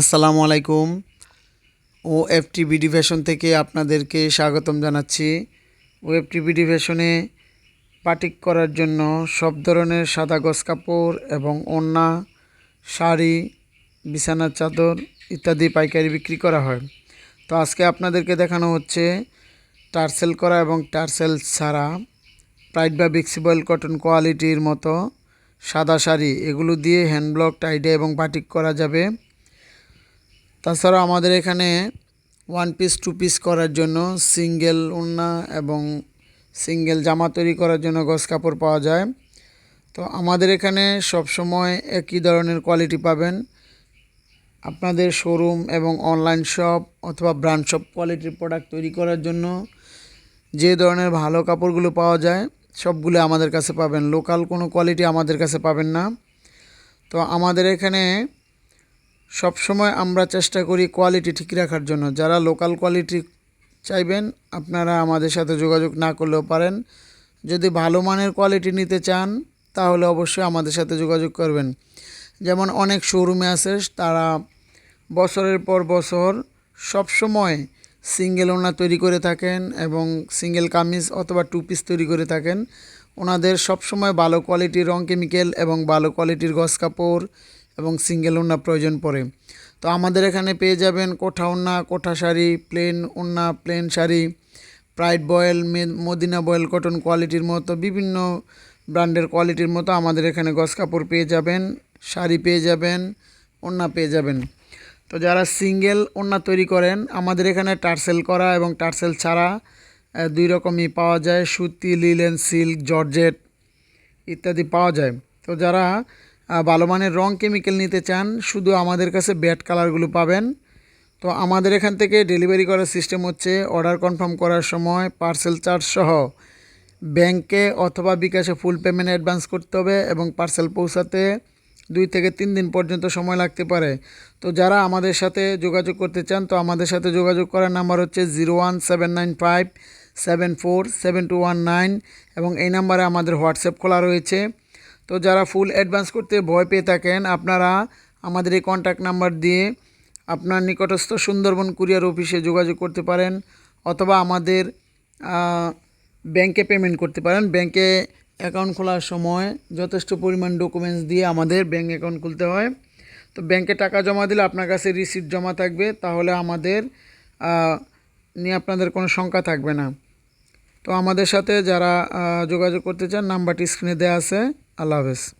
আসসালামু আলাইকুম। ও F BD fashion থেকে আপনাদেরকে স্বাগতম জানাচ্ছি। ও এফ বিডি ফ্যাশনে পাটিক করার জন্য সব ধরনের সাদা গস কাপড় এবং ওড়না শাড়ি, বিছানার চাদর ইত্যাদি পাইকারি বিক্রি করা হয়। তো আজকে আপনাদেরকে দেখানো হচ্ছে টার্সেল করা এবং টার্সেল ছাড়া প্রাইড বা বিক্সিবল কটন কোয়ালিটির মতো সাদা শাড়ি। এগুলো দিয়ে হ্যান্ড ব্লক টাইডে এবং বাটিক করা যাবে। তাছাড়া আমাদের এখানে ওয়ান পিস টু পিস করার জন্য সিঙ্গেল ওড়না এবং সিঙ্গেল জামা তৈরি করার জন্য গস কাপড় পাওয়া যায়। তো আমাদের এখানে সব সময় একই ধরনের কোয়ালিটি পাবেন। আপনাদের শোরুম এবং অনলাইন শপ অথবা ব্র্যান্ড শপ কোয়ালিটির প্রোডাক্ট তৈরি করার জন্য যে ধরনের ভালো কাপড়গুলো পাওয়া যায়, সবগুলো আমাদের কাছে পাবেন। লোকাল কোনো কোয়ালিটি আমাদের কাছে পাবেন না। তো আমাদের এখানে সব সময় আমরা চেষ্টা করি কোয়ালিটি ঠিক রাখার জন্য। যারা লোকাল কোয়ালিটি চাইবেন, আপনারা আমাদের সাথে যোগাযোগ না করলেও পারেন। যদি ভালো মানের কোয়ালিটি নিতে চান, তাহলে অবশ্যই আমাদের সাথে যোগাযোগ করবেন। যেমন অনেক শোরুমে আছে, তারা বছরের পর বছর সব সময় সিঙ্গেল ওনা তৈরি করে থাকেন এবং সিঙ্গেল কামিজ অথবা টু পিস তৈরি করে থাকেন। ওনাদের সবসময় ভালো কোয়ালিটির রং কেমিক্যাল এবং ভালো কোয়ালিটির গস কাপড় এবং সিঙ্গেল ওড়না প্রয়োজন পড়ে। তো আমাদের এখানে পেয়ে যাবেন কোঠা ওড়না, কোঠা শাড়ি, প্লেন ওড়না, plain sari, pride voile Madina voile, cotton কোয়ালিটির মতো বিভিন্ন ব্র্যান্ডের কোয়ালিটির মতো আমাদের এখানে গস কাপড় পেয়ে যাবেন, শাড়ি পেয়ে যাবেন, ওড়না পেয়ে যাবেন। তো যারা সিঙ্গেল ওড়না তৈরি করেন, আমাদের এখানে টার্সেল করা এবং টার্সেল ছাড়া দুই রকমই পাওয়া যায়। সুতি, লিলেন, সিল্ক, জর্জেট ইত্যাদি পাওয়া যায়। তো যারা ভালো মানের রং কেমিক্যাল নিতে চান, শুধু আমাদের কাছে ব্যাট কালারগুলো পাবেন। তো আমাদের এখান থেকে ডেলিভারি করার সিস্টেম হচ্ছে অর্ডার কনফার্ম করার সময় পার্সেল চার্জ সহ ব্যাংকে অথবা বিকাশে ফুল পেমেন্ট অ্যাডভান্স করতে হবে এবং পার্সেল পৌঁছাতে দুই থেকে তিন দিন পর্যন্ত সময় লাগতে পারে। তো যারা আমাদের সাথে যোগাযোগ করতে চান, তো আমাদের সাথে যোগাযোগ করার নাম্বার হচ্ছে zero one seven nine five seven four seven two one nine এবং এই নাম্বারে আমাদের হোয়াটসঅ্যাপ খোলা রয়েছে। তো যারা ফুল অ্যাডভান্স করতে ভয় পেয়ে থাকেন, আপনারা আমাদের এই কন্ট্যাক্ট নাম্বার দিয়ে আপনার নিকটস্থ সুন্দরবন কুরিয়ার অফিসে যোগাযোগ করতে পারেন অথবা আমাদের ব্যাংকে পেমেন্ট করতে পারেন। ব্যাংকে অ্যাকাউন্ট খোলার সময় যথেষ্ট পরিমাণ ডকুমেন্টস দিয়ে আমাদের ব্যাঙ্ক অ্যাকাউন্ট খুলতে হয়। তো ব্যাংকে টাকা জমা দিলে আপনার কাছে রিসিপ্ট জমা থাকবে, তাহলে আমাদের নিয়ে আপনাদের কোনো শঙ্কা থাকবে না। তো আমাদের সাথে যারা যোগাযোগ করতে চান, নাম্বারটি স্ক্রিনে দেওয়া আছে। আল্লাহ হাফেজ।